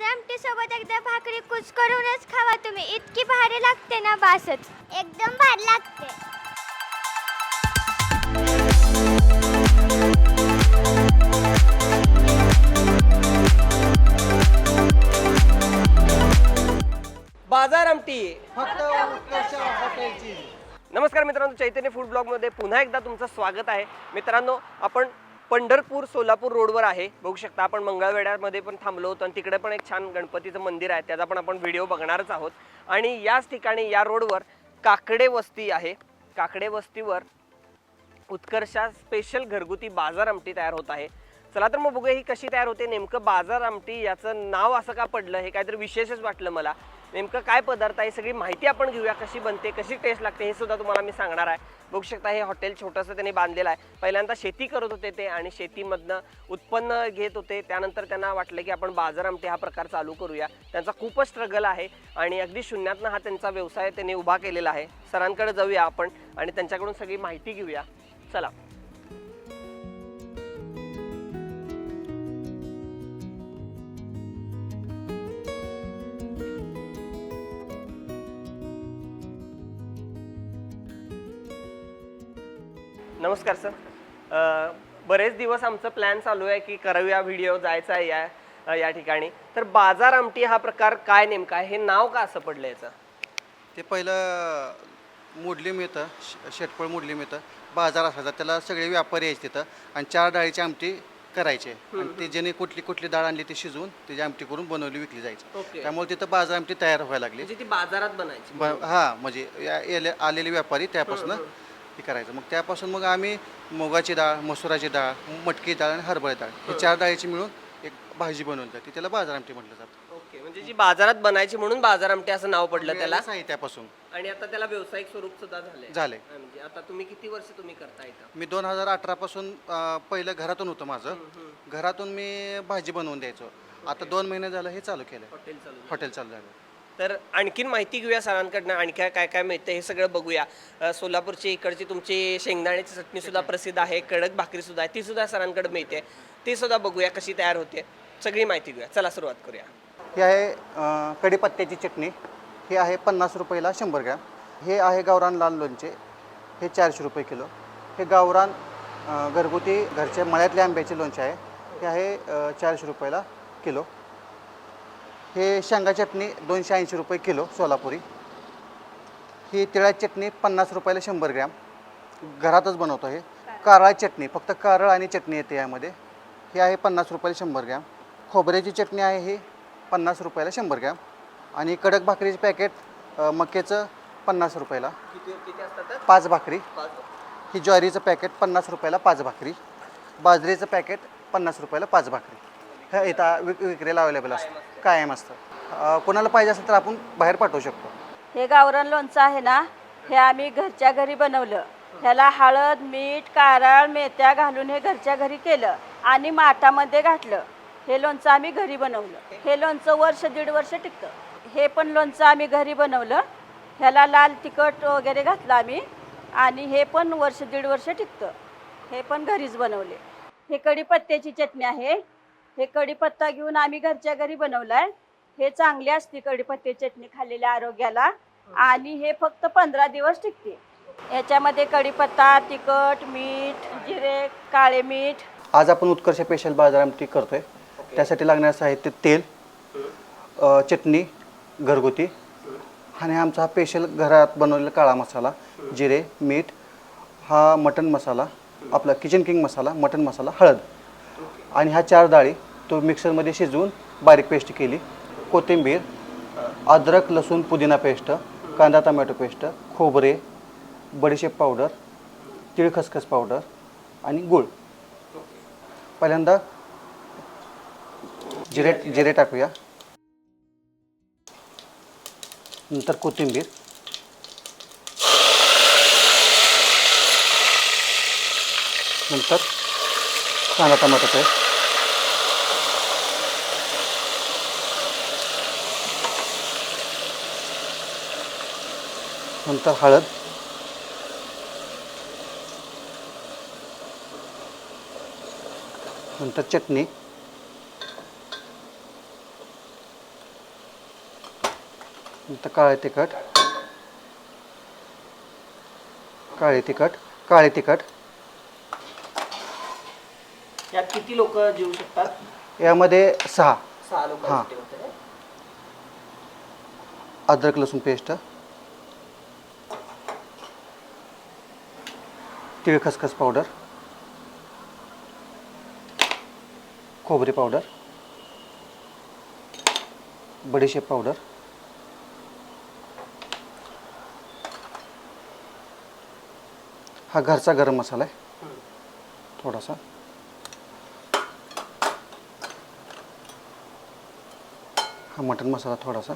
बाजा आमटी सोबत एकदा भाकरी कुच करूनच खावा तुम्ही. इतकी भारी लागते ना बासच एकदम भारी लागते. बाजार आमटी. फक्त उत्कर्ष हॉटेलची. नमस्कार मित्रांनो चैतन्य फूड ब्लॉगमध्ये पुन्हा एकदा तुमचं स्वागत आहे. मित्रांनो आपण पंढरपूर सोलापूर रोडवर आहे. बघू शकता आपण मंगळवेढ्यामध्ये पण थांबलो होतो आणि तिकडे पण एक छान गणपतीचं मंदिर आहे. त्याचा पण आपण व्हिडिओ बघणारच आहोत. आणि याच ठिकाणी या रोडवर काकडे वस्ती आहे. काकडे वस्तीवर उत्कर्षा स्पेशल घरगुती बाजार आमटी तयार होत आहे. चला तर मग बघूया ही कशी तयार होते. नेमकं बाजार आमटी याचं नाव असं का पडलं? हे काहीतरी विशेषच वाटलं मला. नेमकं काय पदार्थ आहे? सगळी माहिती आपण घेऊया. कशी बनते? कशी टेस्ट लागते? हे सुद्धा तुम्हाला मी सांगणार आहे. बघू शकता हे हॉटेल छोटंसं त्यांनी बांधलेलं आहे. पहिल्यांदा शेती करत होते ते आणि शेतीमधनं उत्पन्न घेत होते. त्यानंतर त्यांना वाटलं की आपण बाजार आमटे हा प्रकार चालू करूया. त्यांचा खूपच स्ट्रगल आहे आणि अगदी शून्यातनं हा त्यांचा व्यवसाय त्यांनी उभा केलेला आहे. सरांकडे जाऊया आपण आणि त्यांच्याकडून सगळी माहिती घेऊया. चला. नमस्कार सर. बरेच दिवस आमचं प्लॅन चालू आहे की करूया व्हिडिओ जायचा आहे या या ठिकाणी. तर बाजार आमटी हा प्रकार काय नेमका? आहे हे नाव का असं पडलं याचं? ते पहिलं मुडली मिळतं शेटपळ मुडली मिळतं. बाजार असायचा त्याला सगळे व्यापारी यायचे तिथं आणि चार डाळीची आमटी करायचे. आणि ते ज्याने कुठली कुठली डाळ आणली ती शिजवून त्याची आमटी करून बनवली विकली जायची. त्यामुळे तिथं बाजार आमटी तयार व्हायला लागली. म्हणजे ती बाजारात बनायची. हा म्हणजे आलेले व्यापारी त्यापासून हे करायचं. मग त्यापासून मग आम्ही मुगाची डाळ मसुराची डाळ मटकी डाळ आणि हरभरा डाळ हे चार डाळीची मिळून एक भाजी बनवली जाते. त्याला बाजार आमटी म्हटलं जातं. ओके. म्हणजे जी बाजारात बनायची म्हणून बाजार आमटी असं नाव पडलं त्याला? साहित्यापासून आणि आता त्याला व्यावसायिक स्वरूप सुद्धा झालंय. झाले हा, म्हणजे आता तुम्ही किती वर्ष तुम्ही करता इथं? मी दोन हजार अठरापासून पहिलं घरातून होतं माझं. घरातून मी भाजी बनवून द्यायचो. आता दोन महिने झालं हे चालू केलं हॉटेल चालू हॉटेल चालू झालं तर आणखीन माहिती घेऊया सरांकडनं. आणखी काय काय मिळतं हे सगळं बघूया. सोलापूरची इकडची तुमची शेंगदाण्याची चटणी सुद्धा प्रसिद्ध आहे. कडक भाकरी सुद्धा आहे. ती सुद्धा सरांकडे मिळते. ती सुद्धा बघूया कशी तयार होते. सगळी माहिती घेऊया. चला सुरुवात करूया. ही आहे कढीपत्त्याची चटणी. ही आहे पन्नास रुपयाला शंभर ग्रॅम. हे आहे गावरान लाल लोणचे. हे चारशे रुपये किलो. हे गावरान घरगुती घरचे मळ्यातल्या आंब्याचे लोणचे आहे. हे आहे चारशे रुपयाला किलो. हे शेंगा चटणी दोनशे ऐंशी रुपये किलो सोलापुरी. ही तिळाची चटणी पन्नास रुपयाला शंभर ग्रॅम. घरातच बनवतो हे. कारळा चटणी फक्त कारळ आणि चटणी येते यामध्ये. ही आहे पन्नास रुपयाला शंभर ग्रॅम. खोबऱ्याची चटणी आहे ही पन्नास रुपयाला शंभर ग्रॅम. आणि कडक भाकरीचे पॅकेट मक्याचं पन्नास रुपयाला. पाच भाकरी. ही ज्वारीचं पॅकेट पन्नास रुपयाला पाच भाकरी. बाजरीचं पॅकेट पन्नास रुपयाला पाच भाकरी. हे इथं विक विक्रीला अवेलेबल असतं. कायम असतं. अ, कोणाला पाहिजे असेल तर आपण बाहेर पाठवू शकतो. हे गावरान लोणचं आहे ना हे आम्ही घरच्या घरी बनवलं. ह्याला हळद मीठ कारळ मेथ्या घालून हे घरच्या घरी केलं आणि माठामध्ये घातलं. हे लोणचं आम्ही घरी बनवलं. हे लोणचं वर्ष दीड वर्ष टिकतं. हे पण लोणचं आम्ही घरी बनवलं. ह्याला लाल तिखट वगैरे घातलं आम्ही आणि हे पण वर्ष दीड वर्ष टिकतं. हे पण घरीच बनवले. हे कढीपत्त्याची चटणी आहे. हे कढीपत्ता घेऊन आम्ही घरच्या घरी बनवलाय. हे चांगली असते कढीपत्त्याची चटणी खाल्लेल्या आरोग्याला. आणि हे फक्त पंधरा दिवस टिकते. याच्यामध्ये कढीपत्ता तिखट मीठ जिरे काळे मीठ. आज आपण उत्कर्ष स्पेशल बाजार आमटी करतोय. त्यासाठी लागणारं साहित्य तेल अ, चटणी घरगुती. आणि आमचा हा स्पेशल घरात बनवलेला काळा मसाला जिरे मीठ हा मटन मसाला आपला kitchen king masala mutton masala हळद. आणि ह्या चार डाळी तो मिक्सरमध्ये शिजवून बारीक पेस्ट केली. कोथिंबीर अद्रक लसूण पुदिना पेस्ट कांदा टमॅटो पेस्ट खोबरे बडीशेप पावडर तीळ खसखस पावडर आणि गूळ. पहिल्यांदा जिरे जिरे टाकूया. नंतर कोथिंबीर. नंतर कांदा टमाटर पेस्ट नंतर हळद. नंतर चटणी. नंतर काळे तिखट. काळे तिखट. काळे तिखट. यात किती लोक जेवू शकतात? यामध्ये सहा. सहा लोकांसाठी होतं. हे. अद्रक लसूण पेस्ट. तीळ खसखस पावडर. खोबरी पावडर. बडीशेप पावडर. हा घरचा गरम मसाला आहे. थोडासा. हा मटन मसाला थोडासा.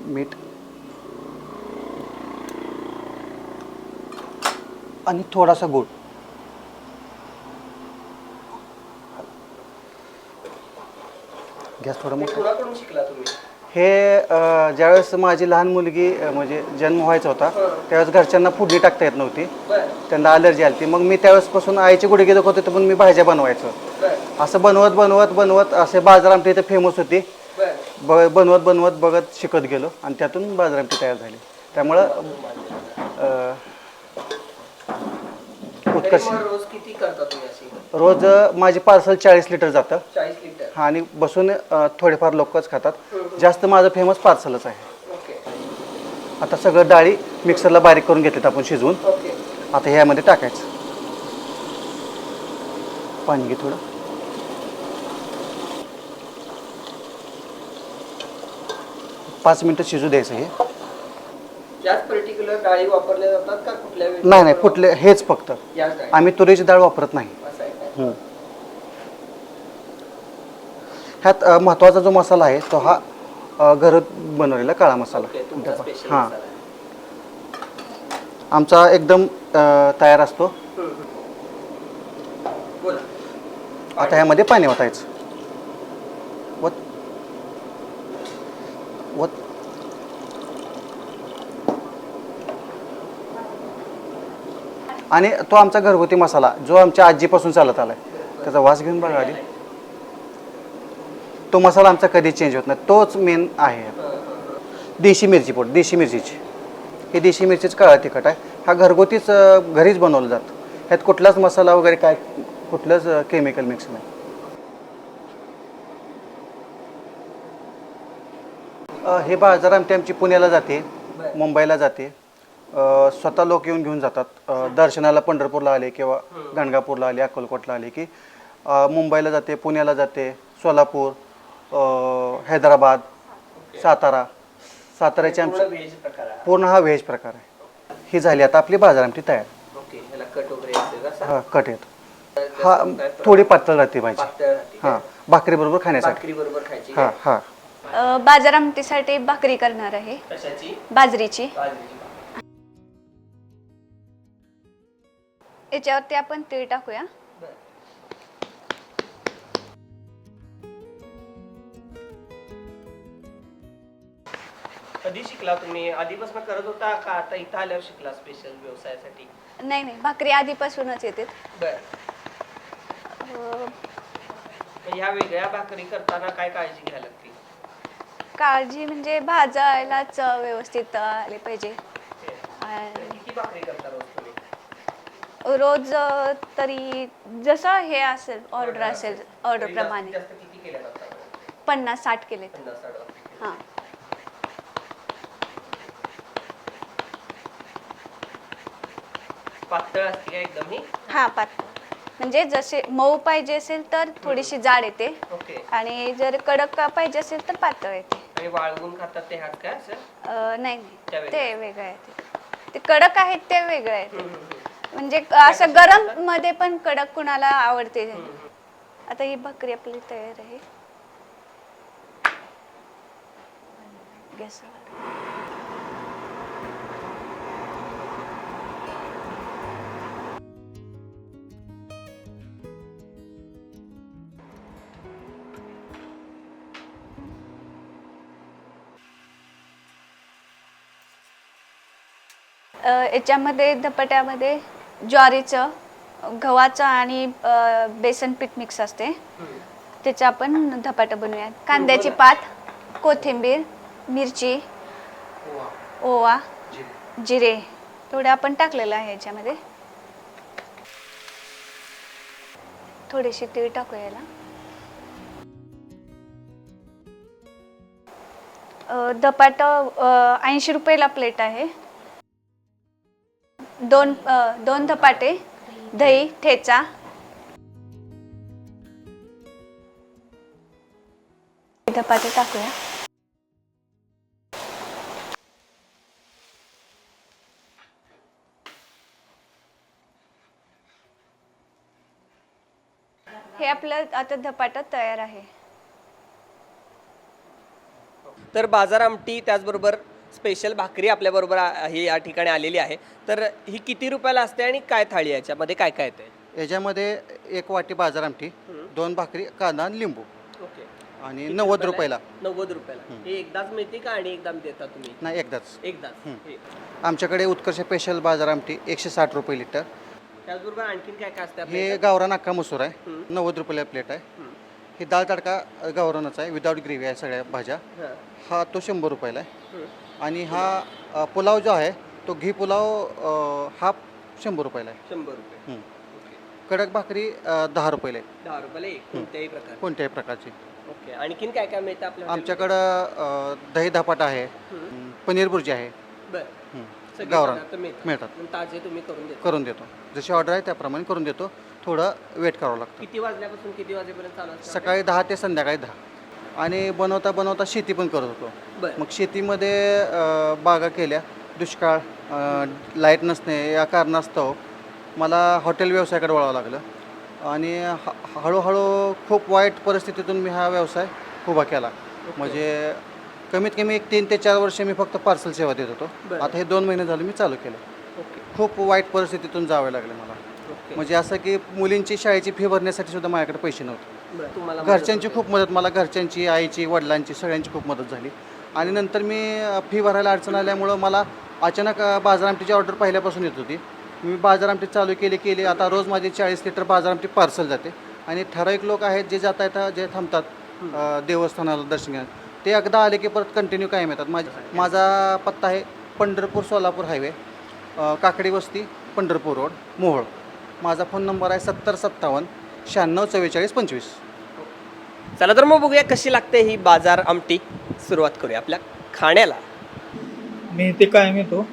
मीठ. आणि थोडासा गूळ. गॅस थोडा मोठा. शिकला तुम्ही. हे ज्यावेळेस माझी लहान मुलगी म्हणजे जन्म व्हायचा होता त्यावेळेस घरच्यांना फोडणी टाकता येत नव्हती. त्यांना अलर्जी आली मग मी त्यावेळेसपासून आईचे गुडघे दुखत होते पण मी भाज्या बनवायचो. असं बनवत बनवत बनवत असे बाजार आमच्या इथे फेमस होती. ब बनवत बनवत बघत शिकत गेलो आणि त्यातून बाजार तयार झाली. त्यामुळं अ, उत्कर्ष. रोज किती करता तुम्ही रोज माझी पार्सल चाळीस लिटर जातं. चाळीस लिटर हा आणि बसून अ, थोडेफार लोकच खातात. जास्त माझं फेमस पार्सलच आहे. ओके. आता सगळं डाळी मिक्सरला बारीक करून घेतलेत आपण शिजवून. ओके. आता ह्यामध्ये टाकायचं. पाणी घे थोडं. पाच मिनटं शिजू द्यायचं हे. याच पर्टिक्युलर डाळी वापरल्या जातात का कुठल्या नाही नाही कुठले हेच फक्त. याच डाळी. आम्ही तुरीची डाळ वापरत नाही? ह्यात अ, महत्त्वाचा जो मसाला आहे तो हा अ, घरात बनवलेला काळा मसाला. ओके तुमचा स्पेशल हां. मसाला आहे. आमचा एकदम अ, तयार असतो. हम्म, हम्म. बोला. आता ह्यामध्ये पाणी ओतायचं. वत आणि तो आमचा घरगुती मसाला जो आमच्या आजीपासून चालत आलाय. त्याचा वास घेऊन बघा आधी. तो मसाला आमचा कधी चेंज होत नाही. तोच मेन आहे. देशी मिरची पोट देशी मिरचीची. हे देशी मिरचीच काळा तिखट आहे. हा घरगुतीच घरीच बनवलं जातं. ह्यात कुठलाच मसाला वगैरे काय कुठलंच केमिकल मिक्स नाही. हे बाजार आमची आमची पुण्याला जाते. मुंबईला जाते. अ, स्वतः लोक येऊन घेऊन जातात. अ, दर्शनाला पंढरपूरला आले किंवा गणगापूरला आले अक्कलकोटला आले की अ, मुंबईला जाते पुण्याला जाते सोलापूर अ, हैदराबाद सातारा. साताऱ्याचे पूर्ण आमचे व्हेज प्रकार आहे. पूर्ण हा व्हेज प्रकार आहे. ही झाली आता आपली बाजार आमची तयार. ओके ह्याला कट वगैरे असते का असं? हा कट येतो. हा थोडी पातळ राहते भाजी पातळ राहते हां भाकरीबरोबर खाण्यासाठी. भाकरी बरोबर खायची हां हां. अ, बाजार आमटीसाठी भाकरी करणार आहे. कशाची? बाजरीची. बाजरीची. याच्यावरती आपण तीळ टाकूया. कधी शिकला तुम्ही? आधीपासून करत होता का आता इथं आल्यावर शिकला स्पेशल व्यवसायासाठी? नाही नाही. भाकरी आधीपासूनच येते. बर. अ, ह्या वेगळ्या भाकरी करताना काय काळजी घ्यायला लागते? काळजी म्हणजे भाजायला चव व्यवस्थित आली पाहिजे. आणि किती भाकरी करता रोज? रोज अ, तरी जसं हे असेल ऑर्डर असेल ऑर्डर प्रमाणे. जास्त किती केल्या जातात पन्नास साठ केलेत. पन्नास साठ भाकरी. हां. पातळ असते का एकदम ही हां पातळ. म्हणजे जसे मऊ पाहिजे असेल तर थोडीशी जाड येते. ओके. आणि जर कडक पाहिजे असेल तर पातळ येते. आणि वाळवून खातात ते हात काय असं? अ, नाही त्या नाही वेगळ्या? ते वेगळे आहेत ते कडक आहेत ते वेगळे हम्म, हम्म. म्हणजे असं गरममध्ये पण कडक कुणाला आवडते? आता ही भाकरी आपली तयार आहे. गॅसवर. याच्यामध्ये धपाट्यामध्ये ज्वारीचं गव्हाचं आणि बेसन पीठ मिक्स असते. त्याचं आपण धपाटं बनवूयात. कांद्याची पात कोथिंबीर मिरची ओवा. जिरे. थोडं आपण टाकलेलं आहे याच्यामध्ये. थोडीशी तीळ टाकू याला. धपाटं ऐंशी रुपयाला प्लेट आहे. दोन दोन धपाटे दही ठेचा. धपाटे टाकूया. हे आपलं आता धपाटा तयार आहे. तर बाजार आमटी त्याचबरोबर स्पेशल भाकरी आपल्याबरोबर आ- ही या ठिकाणी आलेली आहे. तर ही किती रुपयाला असते आणि काय थाळी आहे याच्यामध्ये? काय काय येते याच्यामध्ये एक वाटी बाजार आमटी दोन भाकरी कांदा आणि लिंबू. ओके. आणि नव्वद रुपयाला नव्वद रुपयाला. हे एकदाच मिळते का आणि एकदा देता तुम्ही? नाही एकदाच. एकदाच. हे. आमच्याकडे उत्कर्ष स्पेशल बाजार आमटी एकशे साठ रुपये लिटर. त्याचबरोबर आणखीन काय काय असतं आपल्या हे? गावरान अख्खा मसूर आहे. नव्वद रुपयाला प्लेट आहे. हे दाल तडका गावरानच आहे विदाऊट ग्रेव्ही आहे सगळ्या भाज्या. हां. तो शंभर रुपयाला आहे. आणि हा अ, पुलाव जो आहे तो घी पुलाव अ, हा शंभर रुपयाला आहे. शंभर रुपये. हं. ओके. कडक भाकरी अ, दहा रुपयाला आहे. दहा रुपयाला एक? कोणत्याही प्रकार कोणत्याही प्रकारची. ओके. आणखीन काय काय मिळतं आपल्या आमच्याकडं अ, दही धपाटा आहे पनीर भुर्जी आहे. बर. हं. सगळे गावरान पदार्थ मिळतात. ताजे तुम्ही करून देता. करून देतो. जशी ऑर्डर आहे त्याप्रमाणे करून देतो. थोडं वेट करावं लागतं. किती वाजल्यापासून किती वाजेपर्यंत चालू असतं? सकाळी दहा ते संध्याकाळी दहा. आणि बनवता बनवता शेती पण करत होतो. बरं. मग शेतीमध्ये अ, बागा केल्या. दुष्काळ अ, लाइट नसणे या कारणास्तव मला हॉटेल व्यवसायाकडे वळावं लागलं. आणि ह- हळूहळू खूप वाईट परिस्थितीतून मी हा व्यवसाय उभा केला. म्हणजे कमीत कमी एक तीन ते चार वर्ष मी फक्त पार्सल सेवा देत होतो. बरं. आता हे दोन महिने झाले मी चालू केलं. ओके. खूप वाईट परिस्थितीतून जावे लागले मला. म्हणजे असं की मुलींची शाळेची फी भरण्यासाठी सुद्धा माझ्याकडे पैसे नव्हते. तुम्हाला घरच्यांची खूप मदत मला घरच्यांची आईची वडिलांची सगळ्यांची खूप मदत झाली. आणि नंतर मी फी भरायला अडचण आल्यामुळं मला अचानक अ, बाजार आमटीची ऑर्डर पहिल्यापासून येत होती. मी बाजार आमटी चालू केली केली. आता रोज माझी चाळीस लिटर बाजार आमटी पार्सल जाते. आणि ठराविक लोक आहेत जे जाता येतात जे थांबतात अ, देवस्थानाला दर्शन घेण्यात ते एकदा आले की परत कंटिन्यू कायम येतात. माझ माझा पत्ता आहे पंढरपूर सोलापूर हायवे काकडी वस्ती पंढरपूर रोड मोहोळ. माझा फोन नंबर आहे सत्तर सत्तावन्न शहाण्णव चव्वेचाळीस पंचवीस. चला तर मग बघूया कशी लागते ही बाजार आमटी. सुरुवात करूया आपल्या खाण्याला. मी इथे कायम येतो.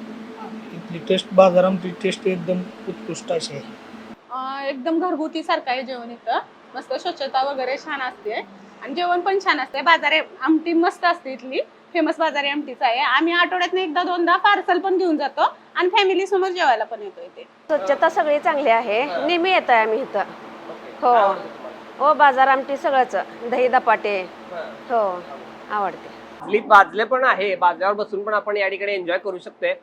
इथली टेस्ट बाजार आमची टेस्ट एकदम उत्कृष्ट अशी आहे. अं, एकदम घरगुती सारखं आहे जेवण इथं. मस्त स्वच्छता वगैरे छान असते. आणि जेवण पण छान असते. बाजारे आमटी मस्त असते इथली. फेमस बाजारी आमटीच आहे. आम्ही आठवड्यात एकदा दोनदा पार्सल पण घेऊन जातो आणि फॅमिली समोर जेवायला पण येतो इथे. स्वच्छता सगळी चांगली आहे. नेहमी येत आहे आम्ही इथं. हो. हो बाजार आमटी सगळंच. दही दपाटे हो आवडते. आपली बाजले पण आहे. बाजल्यावर बसून पण आपण या ठिकाणी एन्जॉय करू शकतोय.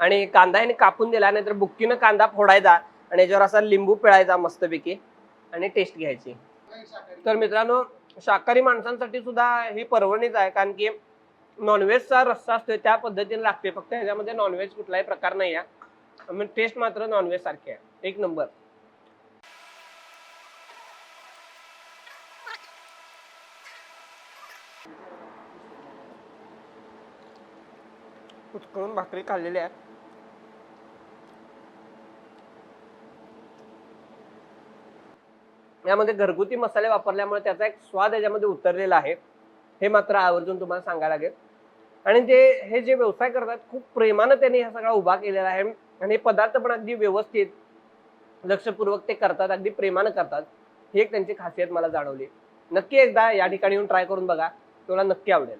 आणि कांदा याने कापून दिला नाहीतर बुक्कीनं कांदा फोडायचा आणि याच्यावर असा लिंबू पिळायचा मस्तपैकी आणि टेस्ट घ्यायची. तर मित्रांनो शाकाहारी माणसांसाठी सुद्धा ही परवणीच आहे कारण की नॉनव्हेजचा रस्सा असतोय त्या पद्धतीने लागते फक्त ह्याच्यामध्ये नॉनव्हेज कुठलाही प्रकार नाही आहे टेस्ट मात्र नॉनव्हेज सारखी आहे. एक नंबर कुचकळून भाकरी खाल्लेली आहे. यामध्ये घरगुती मसाले वापरल्यामुळे त्याचा एक स्वाद याच्यामध्ये उतरलेला आहे. हे मात्र आवर्जून तुम्हाला सांगायला लागेल. आणि जे हे जे व्यवसाय करतात खूप प्रेमानं त्यांनी हा सगळा उभा केलेला आहे. आणि हे पदार्थ पण अगदी व्यवस्थित लक्षपूर्वक ते करतात अगदी प्रेमानं करतात. ही एक त्यांची खासियत मला जाणवली. नक्की एकदा या ठिकाणी येऊन ट्राय करून बघा. तुला नक्की आवडेल.